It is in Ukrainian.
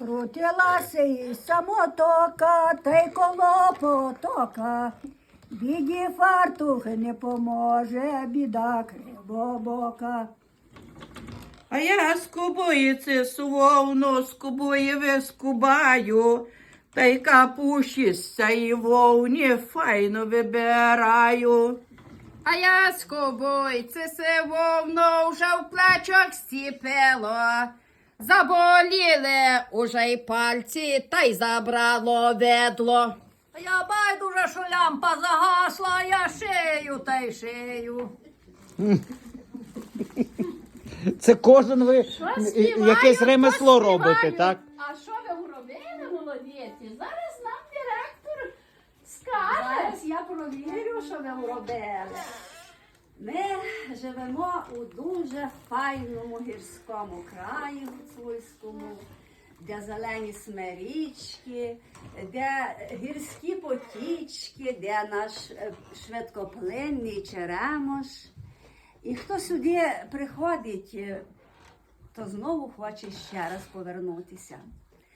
Крутилася і самотока, та й коло потока. Біді фартух не поможе, біда кривобока. А я скубую це сувовну, скубую вискубаю, та й капуші з цієї вовні файно вибираю. А я скобой, це вовно вже в плечок стіпило. Заболіли уже й пальці, та й забрало ведло. Я байдуже, що лямпа загасла, я шию та й шию. Це кожен ви співаю, якесь ремесло співаю. робите, так? А що ви робили, молодеці? Зараз нам директор скаже. Зараз я провірю, що ви робили. Ми живемо у дуже файному гірському краї гуцульському, де зелені смирічки, де гірські потічки, де наш е, швидкоплинний черемош. І хто сюди приходить, е, то знову хоче ще раз повернутися.